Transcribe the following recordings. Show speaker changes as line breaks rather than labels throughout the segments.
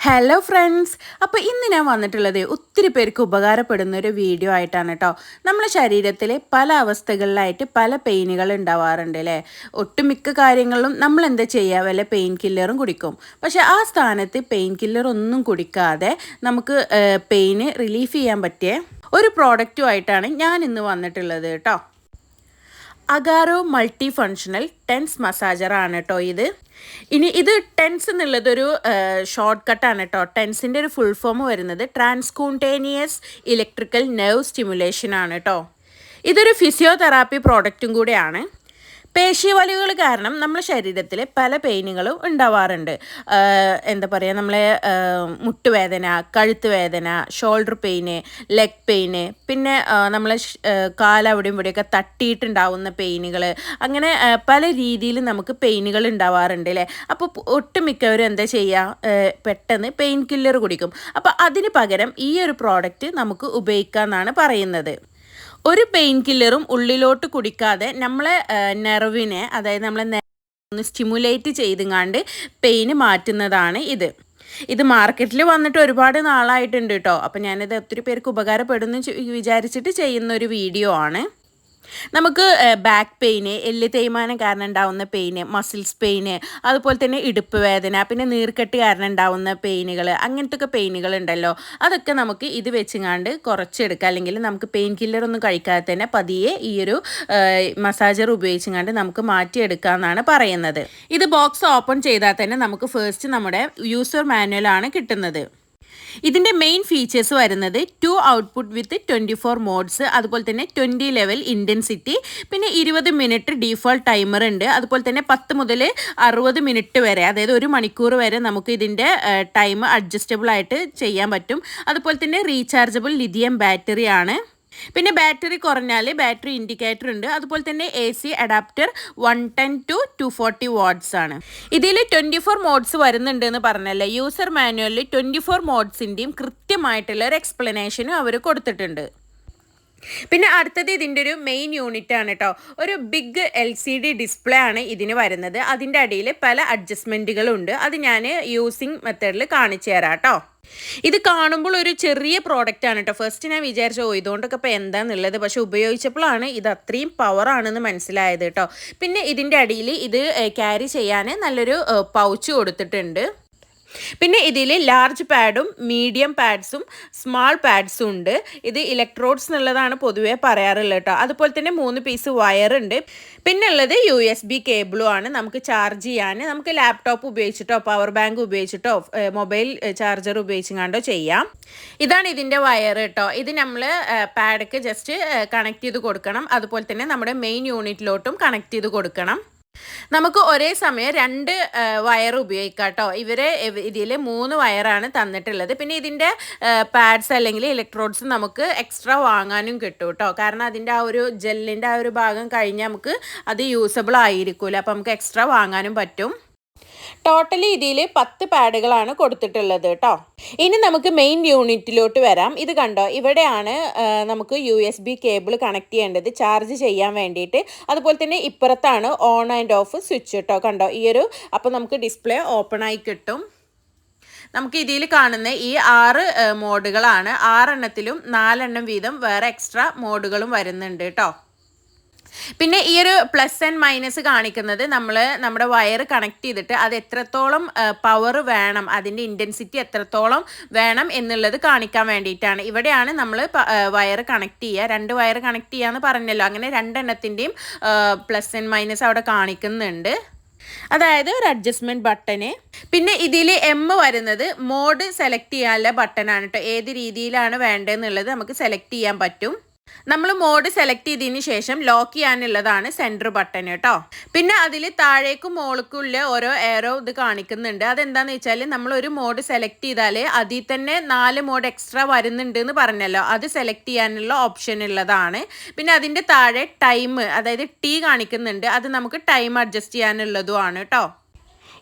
Hello friends അപ്പോൾ ഇന്ന് ഞാൻ വന്നിട്ടുള്ളത് ഒത്തിരി പേർക്ക് ഉപകാരപ്പെടുന്ന ഒരു വീഡിയോ ആയിട്ടാണ് കേട്ടോ നമ്മുടെ ശരീരത്തിലെ പല അവസ്ഥകളിലായിട്ട് പല പെയിനുകൾ ഉണ്ടാവാറുണ്ട് അല്ലേ ഒട്ടുമിക്ക കാര്യങ്ങളിലും നമ്മൾ എന്താ ചെയ്യുക വല്ല പെയിൻ കില്ലറും കുടിക്കും. പക്ഷേ ആ സ്ഥാനത്ത് പെയിൻ കില്ലർ ഒന്നും കുടിക്കാതെ നമുക്ക് പെയിന് റിലീഫ് ചെയ്യാൻ പറ്റിയ ഒരു പ്രോഡക്റ്റുമായിട്ടാണ് ഞാൻ ഇന്ന് വന്നിട്ടുള്ളത് കേട്ടോ അഗാറോ മൾട്ടി ഫങ്ഷണൽ ടെൻസ് മസാജറാണ് കേട്ടോ ഇത്. ഇനി ഇത് ടെൻസ് എന്നുള്ളതൊരു ഷോർട്ട് കട്ടാണ് കേട്ടോ. ടെൻസിന്റെ ഒരു ഫുൾ ഫോം വരുന്നത് ട്രാൻസ്കൂണ്ടേനിയസ് ഇലക്ട്രിക്കൽ നെർവ് സ്റ്റിമുലേഷൻ ആണ് കേട്ടോ. ഇതൊരു ഫിസിയോതെറാപ്പി പ്രോഡക്റ്റും കൂടെയാണ്. പേശിവലികൾ കാരണം നമ്മുടെ ശരീരത്തിൽ പല പെയിനുകളും ഉണ്ടാവാറുണ്ട്. എന്താ പറയുക നമ്മളെ മുട്ടുവേദന കഴുത്ത് വേദന ഷോൾഡർ പെയിന് ലെഗ് പെയിന് പിന്നെ നമ്മളെ കാലവിടെയും ഇവിടെയൊക്കെ തട്ടിയിട്ടുണ്ടാവുന്ന പെയിനുകൾ അങ്ങനെ പല രീതിയിൽ നമുക്ക് പെയിനുകൾ ഉണ്ടാവാറുണ്ട് അല്ലേ? അപ്പോൾ ഒട്ടുമിക്കവരും എന്താ ചെയ്യുക പെട്ടെന്ന് പെയിൻ കില്ലർ കുടിക്കും. അപ്പോൾ അതിന് പകരം ഈ ഒരു പ്രോഡക്റ്റ് നമുക്ക് ഉപയോഗിക്കാമെന്നാണ് പറയുന്നത്. ഒരു പെയിൻ കില്ലറും ഉള്ളിലോട്ട് കുടിക്കാതെ നമ്മളെ നെർവിനെ അതായത് നമ്മളെ ഒന്ന് സ്റ്റിമുലേറ്റ് ചെയ്തുങ്ങാണ്ട് പെയിന് മാറ്റുന്നതാണ് ഇത്. ഇത് മാർക്കറ്റിൽ വന്നിട്ട് ഒരുപാട് നാളായിട്ടുണ്ട് കേട്ടോ അപ്പം ഞാനിത് ഒത്തിരി പേർക്ക് ഉപകാരപ്പെടുന്നു വിചാരിച്ചിട്ട് ചെയ്യുന്ന ഒരു വീഡിയോ ആണ്. നമുക്ക് ബാക്ക് പെയിന് എല്ല് തേയ്മാനം കാരണം ഉണ്ടാവുന്ന പെയിന് മസിൽസ് പെയിന് അതുപോലെ തന്നെ ഇടുപ്പ് വേദന പിന്നെ നീർക്കെട്ട് കാരണം ഉണ്ടാവുന്ന പെയിനുകൾ അങ്ങനത്തെ ഒക്കെ പെയിനുകൾ ഉണ്ടല്ലോ. അതൊക്കെ നമുക്ക് ഇത് വെച്ചുങ്ങാണ്ട് കുറച്ചെടുക്കുക അല്ലെങ്കിൽ നമുക്ക് പെയിൻ കില്ലർ ഒന്നും കഴിക്കാതെ തന്നെ പതിയെ ഈ ഒരു മസാജർ ഉപയോഗിച്ചുങ്ങാണ്ട് നമുക്ക് മാറ്റിയെടുക്കാമെന്നാണ് പറയുന്നത്. ഇത് ബോക്സ് ഓപ്പൺ ചെയ്താൽ തന്നെ നമുക്ക് ഫസ്റ്റ് നമ്മുടെ യൂസർ മാനുവൽ ആണ് കിട്ടുന്നത്. ഇതിന്റെ മെയിൻ ഫീച്ചേഴ്സ് വരുന്നത് two output with twenty four modes അതുപോലെ തന്നെ ട്വന്റി ലെവൽ ഇന്റൻസിറ്റി പിന്നെ ഇരുപത് മിനിറ്റ് ഡീഫോൾട്ട് ടൈമർ ഉണ്ട് അതുപോലെ തന്നെ പത്ത് മുതൽ അറുപത് മിനിറ്റ് വരെ അതായത് ഒരു മണിക്കൂർ വരെ നമുക്ക് ഇതിന്റെ ടൈം അഡ്ജസ്റ്റബിൾ ആയിട്ട് ചെയ്യാൻ പറ്റും. അതുപോലെ തന്നെ റീചാർജബിൾ ലിഥിയം ബാറ്ററിയാണ് പിന്നെ ബാറ്ററി കുറഞ്ഞാൽ ബാറ്ററി ഇൻഡിക്കേറ്റർ ഉണ്ട്. അതുപോലെ തന്നെ A C adapter one ten to two forty watts ആണ്. ഇതിൽ ട്വന്റി ഫോർ മോഡ്സ് വരുന്നുണ്ട് എന്ന് പറഞ്ഞല്ലേ യൂസർ മാനുവലിൽ ട്വന്റി ഫോർ മോഡ്സിന്റെയും കൃത്യമായിട്ടുള്ള ഒരു എക്സ്പ്ലനേഷനും അവർ കൊടുത്തിട്ടുണ്ട്. പിന്നെ അടുത്തത് ഇതിന്റെ ഒരു മെയിൻ യൂണിറ്റ് ആണ് കേട്ടോ ഒരു big L C D display ആണ് ഇതിന് വരുന്നത്. അതിന്റെ അടിയിൽ പല അഡ്ജസ്റ്റ്മെന്റുകളും ഉണ്ട്. അത് ഞാൻ യൂസിങ് മെത്തേഡിൽ കാണിച്ചു തരാം കേട്ടോ ഇത് കാണുമ്പോൾ ഒരു ചെറിയ പ്രോഡക്റ്റ് ആണ് കേട്ടോ ഫസ്റ്റ് ഞാൻ വിചാരിച്ചു ഓ ഇതുകൊണ്ടൊക്കെ ഇപ്പോൾ എന്താണെന്നുള്ളത് പക്ഷെ ഉപയോഗിച്ചപ്പോഴാണ് ഇത് അത്രയും പവർ ആണെന്ന് മനസ്സിലായത് കേട്ടോ പിന്നെ ഇതിന്റെ അടിയിൽ ഇത് ക്യാരി ചെയ്യാൻ നല്ലൊരു പൗച്ച് കൊടുത്തിട്ടുണ്ട്. പിന്നെ ഇതിൽ ലാർജ് പാഡും മീഡിയം പാഡ്സും സ്മാൾ പാഡ്സും ഉണ്ട്. ഇത് ഇലക്ട്രോഡ്സ് എന്നുള്ളതാണ് പൊതുവേ പറയാറുള്ളത് കേട്ടോ. അതുപോലെ തന്നെ മൂന്ന് പീസ് വയർ ഉണ്ട്. പിന്നെ ഉള്ളത് യു എസ് ബി കേബിളും ആണ് നമുക്ക് ചാർജ് ചെയ്യാൻ. നമുക്ക് ലാപ്ടോപ്പ് ഉപയോഗിച്ചിട്ടോ പവർ ബാങ്ക് ഉപയോഗിച്ചിട്ടോ മൊബൈൽ ചാർജർ ഉപയോഗിച്ചുകൊണ്ടോ ചെയ്യാം. ഇതാണ് ഇതിന്റെ വയർ കേട്ടോ. ഇത് നമ്മൾ പാഡക്ക് ജസ്റ്റ് കണക്ട് ചെയ്ത് കൊടുക്കണം. അതുപോലെ തന്നെ നമ്മുടെ മെയിൻ യൂണിറ്റിലോട്ടും കണക്ട് ചെയ്ത് കൊടുക്കണം. നമുക്ക് ഒരേ സമയം രണ്ട് വയർ ഉപയോഗിക്കാം കേട്ടോ. ഇവരെ ഇതിൽ മൂന്ന് വയറാണ് തന്നിട്ടുള്ളത്. പിന്നെ ഇതിന്റെ പാഡ്സ് അല്ലെങ്കിൽ ഇലക്ട്രോഡ്സ് നമുക്ക് എക്സ്ട്രാ വാങ്ങാനും കിട്ടും കേട്ടോ. കാരണം അതിന്റെ ആ ഒരു ജെല്ലിന്റെ ആ ഒരു ഭാഗം കഴിഞ്ഞാൽ നമുക്ക് അത് യൂസബിൾ ആയിരിക്കില്ല അപ്പോൾ നമുക്ക് എക്സ്ട്രാ വാങ്ങാനും പറ്റും. ടോട്ടലി ഇതിൽ പത്ത് പാഡുകളാണ് കൊടുത്തിട്ടുള്ളത് കേട്ടോ ഇനി നമുക്ക് മെയിൻ യൂണിറ്റിലോട്ട് വരാം. ഇത് കണ്ടോ? ഇവിടെയാണ് നമുക്ക് U S B cable connect ചെയ്യേണ്ടത്. ചാർജ് ചെയ്യാൻ വേണ്ടിയിട്ട്. അതുപോലെ തന്നെ ഇപ്പുറത്താണ് ഓൺ ആൻഡ് ഓഫ് സ്വിച്ച് കേട്ടോ കണ്ടോ? ഈ ഒരു അപ്പോൾ നമുക്ക് ഡിസ്പ്ലേ ഓപ്പൺ ആയി കിട്ടും. നമുക്ക് ഇതിൽ കാണുന്ന ഈ ആറ് മോഡുകളാണ് ആറെണ്ണത്തിലും നാലെണ്ണം വീതം വേറെ എക്സ്ട്രാ മോഡുകളും വരുന്നുണ്ട് കേട്ടോ പിന്നെ ഈ ഒരു പ്ലസ് ആൻഡ് മൈനസ് കാണിക്കുന്നത് നമ്മൾ നമ്മുടെ വയർ കണക്ട് ചെയ്തിട്ട് അത് എത്രത്തോളം പവർ വേണം അതിന്റെ ഇന്റൻസിറ്റി എത്രത്തോളം വേണം എന്നുള്ളത് കാണിക്കാൻ വേണ്ടിയിട്ടാണ്. ഇവിടെയാണ് നമ്മൾ വയർ കണക്ട് ചെയ്യുക. രണ്ട് വയർ കണക്ട് ചെയ്യാമെന്ന് പറഞ്ഞല്ലോ. അങ്ങനെ രണ്ടെണ്ണത്തിന്റെയും പ്ലസ് ആൻഡ് മൈനസ് അവിടെ കാണിക്കുന്നുണ്ട്. അതായത് ഒരു അഡ്ജസ്റ്റ്മെന്റ് ബട്ടന് പിന്നെ ഇതിൽ എം വരുന്നത് മോഡ് സെലക്ട് ചെയ്യാനുള്ള ബട്ടനാണ് കേട്ടോ ഏത് രീതിയിലാണ് വേണ്ടതെന്നുള്ളത് നമുക്ക് സെലക്ട് ചെയ്യാൻ പറ്റും. നമ്മൾ മോഡ് സെലക്ട് ചെയ്തതിന് ശേഷം ലോക്ക് ചെയ്യാനുള്ളതാണ് സെന്റർ ബട്ടൺ കേട്ടോ പിന്നെ അതിൽ താഴേക്കും മോൾക്കുള്ള ഓരോ എയറോ ഇത് കാണിക്കുന്നുണ്ട്. അതെന്താണെന്ന് വെച്ചാൽ നമ്മൾ ഒരു മോഡ് സെലക്ട് ചെയ്താൽ അതിൽ തന്നെ നാല് മോഡ് എക്സ്ട്രാ വരുന്നുണ്ട് എന്ന് പറഞ്ഞല്ലോ. അത് സെലക്ട് ചെയ്യാനുള്ള ഓപ്ഷൻ ഉള്ളതാണ്. പിന്നെ അതിന്റെ താഴെ ടൈം അതായത് ടീ കാണിക്കുന്നുണ്ട്. അത് നമുക്ക് ടൈം അഡ്ജസ്റ്റ് ചെയ്യാനുള്ളതുമാണ് കേട്ടോ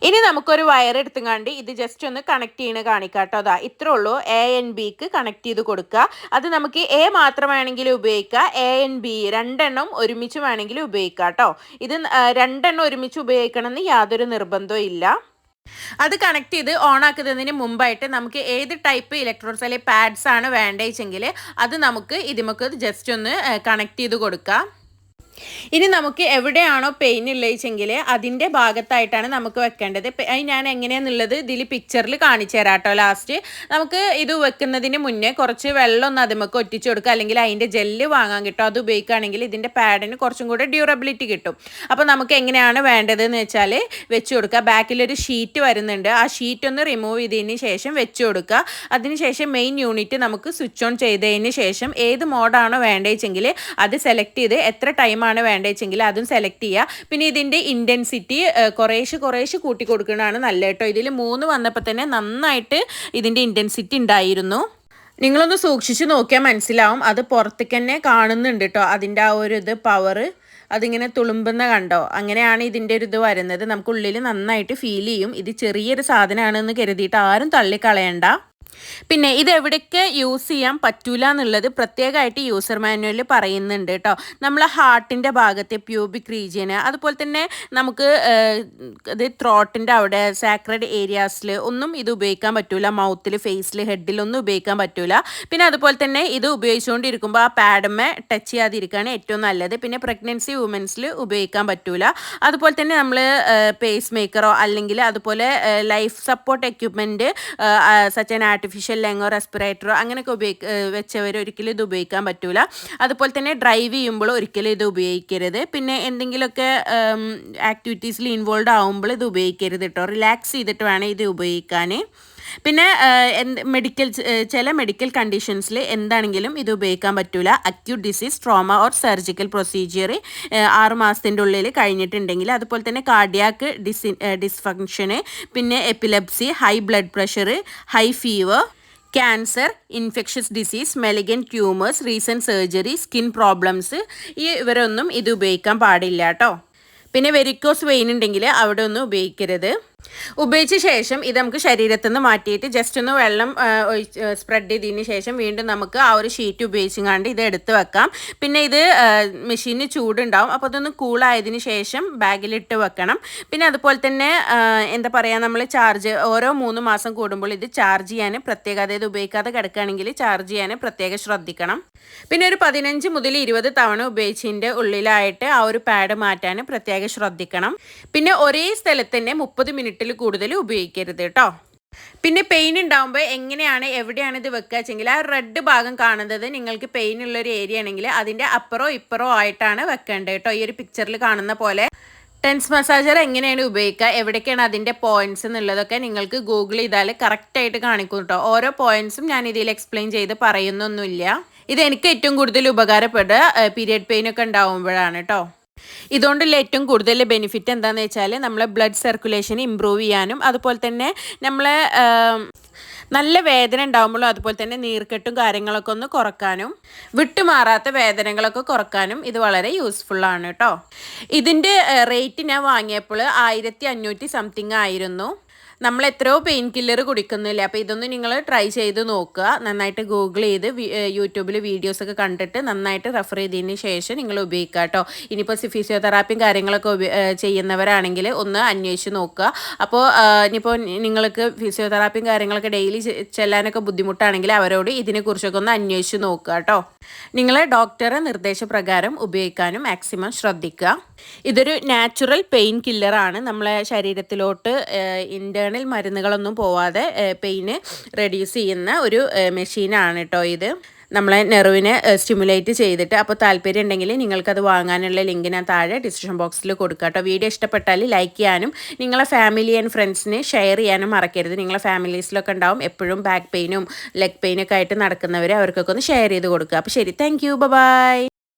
ഇനി നമുക്കൊരു വയർ എടുത്തുകൊണ്ട് ഇത് ജസ്റ്റ് ഒന്ന് കണക്ട് ചെയ്യണ കാണിക്കാട്ടോ. അതാ ഇത്രേ ഉള്ളൂ. എ എൻ ബിക്ക് കണക്ട് ചെയ്ത് കൊടുക്കുക. അത് നമുക്ക് എ മാത്രം വേണമെങ്കിൽ ഉപയോഗിക്കുക. എ എൻ ബി രണ്ടെണ്ണം ഒരുമിച്ച് വേണമെങ്കിൽ ഉപയോഗിക്കാം കേട്ടോ ഇത് രണ്ടെണ്ണം ഒരുമിച്ച് ഉപയോഗിക്കണമെന്ന് യാതൊരു നിർബന്ധവും ഇല്ല. അത് കണക്ട് ചെയ്ത് ഓൺ ആക്കുന്നതിന് മുമ്പായിട്ട് നമുക്ക് ഏത് ടൈപ്പ് ഇലക്ട്രോൺസ് അല്ലെങ്കിൽ പാഡ്സ് ആണ് വേണ്ടതെങ്കിൽ അത് നമുക്ക് ഇതിമൊക്കെ ജസ്റ്റ് ഒന്ന് കണക്ട് ചെയ്ത് കൊടുക്കാം. ഇനി നമുക്ക് എവിടെയാണോ പെയിൻ ഉള്ളതെങ്കിൽ അതിന്റെ ഭാഗത്തായിട്ടാണ് നമുക്ക് വെക്കേണ്ടത്. ഞാൻ എങ്ങനെയാണെന്നുള്ളത് ഇതിൽ പിക്ചറിൽ കാണിച്ചു തരാം കേട്ടോ. ലാസ്റ്റ് നമുക്ക് ഇത് വെക്കുന്നതിന് മുന്നേ കുറച്ച് വെള്ളം ഒന്ന് അതിമക്ക് ഒറ്റിച്ചു കൊടുക്കുക. അല്ലെങ്കിൽ അതിന്റെ ജെല്ല് വാങ്ങാൻ കിട്ടും. അത് ഉപയോഗിക്കുകയാണെങ്കിൽ ഇതിന്റെ പാഡിന് കുറച്ചും കൂടെ ഡ്യൂറബിലിറ്റി കിട്ടും. അപ്പോൾ നമുക്ക് എങ്ങനെയാണ് വേണ്ടതെന്ന് വെച്ചാൽ വെച്ച് കൊടുക്കുക. ബാക്കിലൊരു ഷീറ്റ് വരുന്നുണ്ട്. ആ ഷീറ്റ് ഒന്ന് റിമൂവ് ചെയ്തതിന് ശേഷം വെച്ച് കൊടുക്കുക. അതിനുശേഷം മെയിൻ യൂണിറ്റ് നമുക്ക് സ്വിച്ച് ഓൺ ചെയ്തതിന് ശേഷം ഏത് മോഡാണോ വേണ്ടതെങ്കിൽ അത് സെലക്ട് ചെയ്ത് എത്ര ടൈമാണ് ആണ് വേണ്ടതെങ്കിൽ അതും സെലക്ട് ചെയ്യുക പിന്നെ ഇതിന്റെ ഇന്റൻസിറ്റി കുറേശ്ശെ കുറേശ്ശെ കൂട്ടി കൊടുക്കുന്നതാണ് നല്ല കേട്ടോ. ഇതിൽ മൂന്ന് വന്നപ്പോൾ തന്നെ നന്നായിട്ട് ഇതിന്റെ ഇന്റൻസിറ്റി ഉണ്ടായിരുന്നു. നിങ്ങളൊന്ന് സൂക്ഷിച്ച് നോക്കിയാൽ മനസ്സിലാവും. അത് പുറത്തേക്ക് തന്നെ കാണുന്നുണ്ട് കേട്ടോ. അതിന്റെ ആ ഒരു ഇത് പവർ അതിങ്ങനെ തുളുമ്പുന്ന കണ്ടോ? അങ്ങനെയാണ് ഇതിന്റെ ഒരു ഇത് വരുന്നത്. നമുക്കുള്ളിൽ നന്നായിട്ട് ഫീൽ ചെയ്യും. ഇത് ചെറിയൊരു സാധനമാണെന്ന് കരുതിയിട്ട് ആരും തള്ളിക്കളയണ്ട. പിന്നെ ഇത് എവിടെയൊക്കെ യൂസ് ചെയ്യാൻ പറ്റൂല എന്നുള്ളത് പ്രത്യേകമായിട്ട് യൂസർ മാനുവലിൽ പറയുന്നുണ്ട് കേട്ടോ നമ്മൾ ഹാർട്ടിന്റെ ഭാഗത്തെ പ്യൂബിക് റീജിയന് അതുപോലെ തന്നെ നമുക്ക് ഇത് ത്രോട്ടിന്റെ അവിടെ സാക്രഡ് ഏരിയാസിൽ ഒന്നും ഇത് ഉപയോഗിക്കാൻ പറ്റൂല. മൗത്തിൽ ഫേസിൽ ഹെഡിൽ ഒന്നും ഉപയോഗിക്കാൻ പറ്റൂല. പിന്നെ അതുപോലെ തന്നെ ഇത് ഉപയോഗിച്ചുകൊണ്ടിരിക്കുമ്പോൾ ആ പാഡമ്മ ടച്ച് ചെയ്യാതിരിക്കുകയാണ് ഏറ്റവും നല്ലത്. പിന്നെ പ്രഗ്നൻസി വുമൻസിൽ ഉപയോഗിക്കാൻ പറ്റൂല. അതുപോലെ തന്നെ നമ്മൾ പേസ് മേക്കറോ അല്ലെങ്കിൽ അതുപോലെ life support equipment such an artificial ലെങ്ങോ റെസ്പിറേറ്ററോ അങ്ങനെയൊക്കെ ഉപയോഗിക്ക വെച്ചവർ ഒരിക്കലും ഇത് ഉപയോഗിക്കാൻ പറ്റൂല. അതുപോലെ തന്നെ ഡ്രൈവ് ചെയ്യുമ്പോൾ ഒരിക്കലും ഇത് ഉപയോഗിക്കരുത്. പിന്നെ എന്തെങ്കിലുമൊക്കെ ആക്ടിവിറ്റീസിൽ ഇൻവോൾവ് ആവുമ്പോൾ ഇത് ഉപയോഗിക്കരുത് കേട്ടോ റിലാക്സ് ചെയ്തിട്ട് വേണം ഇത് ഉപയോഗിക്കാൻ. പിന്നെ മെഡിക്കൽ ചില മെഡിക്കൽ കണ്ടീഷൻസിൽ എന്താണെങ്കിലും ഇത് ഉപയോഗിക്കാൻ പറ്റില്ല acute disease trauma or surgical procedure ആറ് മാസത്തിന്റെ ഉള്ളിൽ കഴിഞ്ഞിട്ടുണ്ടെങ്കിൽ അതുപോലെ തന്നെ കാർഡിയാക്ക് ഡിസി ഡിസ്ഫങ്ഷന് പിന്നെ epilepsy high blood pressure high fever cancer infectious disease malignant tumours recent surgery skin problems ഈ ഇവരൊന്നും ഇത് ഉപയോഗിക്കാൻ പാടില്ല കേട്ടോ പിന്നെ വെരിക്കോസ് വെയിൻ ഉണ്ടെങ്കിൽ അവിടെ ഒന്നും ഉപയോഗിക്കരുത്. ഉപയോഗിച്ച ശേഷം ഇത് നമുക്ക് ശരീരത്തിൽ നിന്ന് മാറ്റിയിട്ട് ജസ്റ്റ് ഒന്ന് വെള്ളം സ്പ്രെഡ് ചെയ്തതിന് ശേഷം വീണ്ടും നമുക്ക് ആ ഒരു ഷീറ്റ് ഉപയോഗിച്ചുകൊണ്ട് ഇത് എടുത്ത് വെക്കാം. പിന്നെ ഇത് മെഷീന് ചൂടുണ്ടാവും. അപ്പോൾ അതൊന്ന് കൂളായതിന് ശേഷം ബാഗിലിട്ട് വെക്കണം. പിന്നെ അതുപോലെ തന്നെ എന്താ പറയുക നമ്മൾ ചാർജ് ഓരോ മൂന്ന് മാസം കൂടുമ്പോൾ ഇത് ചാർജ് ചെയ്യാൻ പ്രത്യേക അതായത് ഉപയോഗിക്കാതെ കിടക്കുകയാണെങ്കിൽ ചാർജ് ചെയ്യാൻ പ്രത്യേകം ശ്രദ്ധിക്കണം. പിന്നെ ഒരു പതിനഞ്ച് മുതൽ ഇരുപത് തവണ ഉപയോഗിച്ചതിന്റെ ഉള്ളിലായിട്ട് ആ ഒരു പാഡ് മാറ്റാൻ പ്രത്യേകം ശ്രദ്ധിക്കണം. പിന്നെ ഒരേ സ്ഥലത്ത് തന്നെ മുപ്പത് മിനിറ്റ് മിനിറ്റിൽ കൂടുതൽ ഉപയോഗിക്കരുത് കേട്ടോ. പിന്നെ പെയിൻ ഉണ്ടാകുമ്പോൾ എങ്ങനെയാണ് എവിടെയാണ് ഇത് വെക്കുക വെച്ചെങ്കിൽ ആ റെഡ് ഭാഗം കാണുന്നത് നിങ്ങൾക്ക് പെയിൻ ഉള്ള ഒരു ഏരിയ ആണെങ്കിൽ അതിന്റെ അപ്പുറോ ഇപ്പുറോ ആയിട്ടാണ് വെക്കേണ്ടത് കേട്ടോ. ഈ ഒരു പിക്ചറിൽ കാണുന്ന പോലെ ടെൻസ് മസാജർ എങ്ങനെയാണ് ഉപയോഗിക്കുക എവിടേക്കാണ് അതിന്റെ പോയിന്റ്സ് എന്നുള്ളതൊക്കെ നിങ്ങൾക്ക് ഗൂഗിൾ ചെയ്താൽ കറക്റ്റായിട്ട് കാണിക്കും കേട്ടോ. ഓരോ പോയിന്റ്സും ഞാൻ ഇതിൽ എക്സ്പ്ലെയിൻ ചെയ്ത് പറയുന്നൊന്നുമില്ല. ഇത് എനിക്ക് ഏറ്റവും കൂടുതൽ ഉപകാരപ്പെടുക പീരിയഡ് പെയിൻ ഒക്കെ കേട്ടോ. ഇതുകൊണ്ടുള്ള ഏറ്റവും കൂടുതൽ ബെനിഫിറ്റ് എന്താണെന്ന് വെച്ചാൽ നമ്മളെ ബ്ലഡ് സർക്കുലേഷൻ ഇമ്പ്രൂവ് ചെയ്യാനും അതുപോലെ തന്നെ നമ്മളെ നല്ല വേദന ഉണ്ടാകുമ്പോഴും അതുപോലെ തന്നെ നീർക്കെട്ടും കാര്യങ്ങളൊക്കെ ഒന്ന് കുറക്കാനും വിട്ടുമാറാത്ത വേദനകളൊക്കെ കുറക്കാനും ഇത് വളരെ യൂസ്ഫുൾ ആണ് കേട്ടോ. ഇതിന്റെ റേറ്റ് ഞാൻ വാങ്ങിയപ്പോൾ ആയിരത്തി അഞ്ഞൂറ്റി സംതിങ് ആയിരുന്നു. നമ്മൾ എത്രയോ പെയിൻ കില്ലർ കുടിക്കുന്നില്ല? അപ്പോൾ ഇതൊന്ന് നിങ്ങൾ ട്രൈ ചെയ്ത് നോക്കുക. നന്നായിട്ട് ഗൂഗിൾ ചെയ്ത് യൂട്യൂബിൽ വീഡിയോസൊക്കെ കണ്ടിട്ട് നന്നായിട്ട് റെഫർ ചെയ്തതിന് ശേഷം നിങ്ങൾ ഉപയോഗിക്കുക കേട്ടോ ഇനിയിപ്പോൾ ഫിസിയോതെറാപ്പിയും കാര്യങ്ങളൊക്കെ ചെയ്യുന്നവരാണെങ്കിൽ ഒന്ന് അന്വേഷിച്ച് നോക്കുക. അപ്പോൾ ഇനിയിപ്പോൾ നിങ്ങൾക്ക് ഫിസിയോതെറാപ്പിയും കാര്യങ്ങളൊക്കെ ഡെയിലി ചെല്ലാനൊക്കെ ബുദ്ധിമുട്ടാണെങ്കിൽ അവരോട് ഇതിനെക്കുറിച്ചൊക്കെ ഒന്ന് അന്വേഷിച്ച് നോക്കുക കേട്ടോ നിങ്ങൾ ഡോക്ടറെ നിർദ്ദേശപ്രകാരം ഉപയോഗിക്കാനും മാക്സിമം ശ്രദ്ധിക്കുക. ഇതൊരു നാച്ചുറൽ പെയിൻ കില്ലറാണ് നമ്മളെ ശരീരത്തിലോട്ട് ഇന്റേർണൽ മരുന്നുകളൊന്നും പോവാതെ പെയിന് റെഡ്യൂസ് ചെയ്യുന്ന ഒരു മെഷീനാണ് കേട്ടോ ഇത്. നമ്മളെ നെറുവിനെ സ്റ്റിമുലേറ്റ് ചെയ്തിട്ട് അപ്പോൾ താല്പര്യം ഉണ്ടെങ്കിൽ നിങ്ങൾക്കത് വാങ്ങാനുള്ള ലിങ്ക് ഞാൻ താഴെ ഡിസ്ക്രിപ്ഷൻ ബോക്സിൽ കൊടുക്കുക കേട്ടോ വീഡിയോ ഇഷ്ടപ്പെട്ടാൽ ലൈക്ക് ചെയ്യാനും നിങ്ങളെ ഫാമിലി ആൻഡ് ഫ്രണ്ട്സിന് ഷെയർ ചെയ്യാനും മറക്കരുത്. നിങ്ങളെ ഫാമിലീസിലൊക്കെ ഉണ്ടാവും എപ്പോഴും ബാക്ക് പെയിനും ലെഗ് പെയിനൊക്കെ ആയിട്ട് നടക്കുന്നവരെ അവർക്കൊക്കെ ഒന്ന് ഷെയർ ചെയ്ത് കൊടുക്കുക. അപ്പോൾ ശരി താങ്ക് യു ബൈ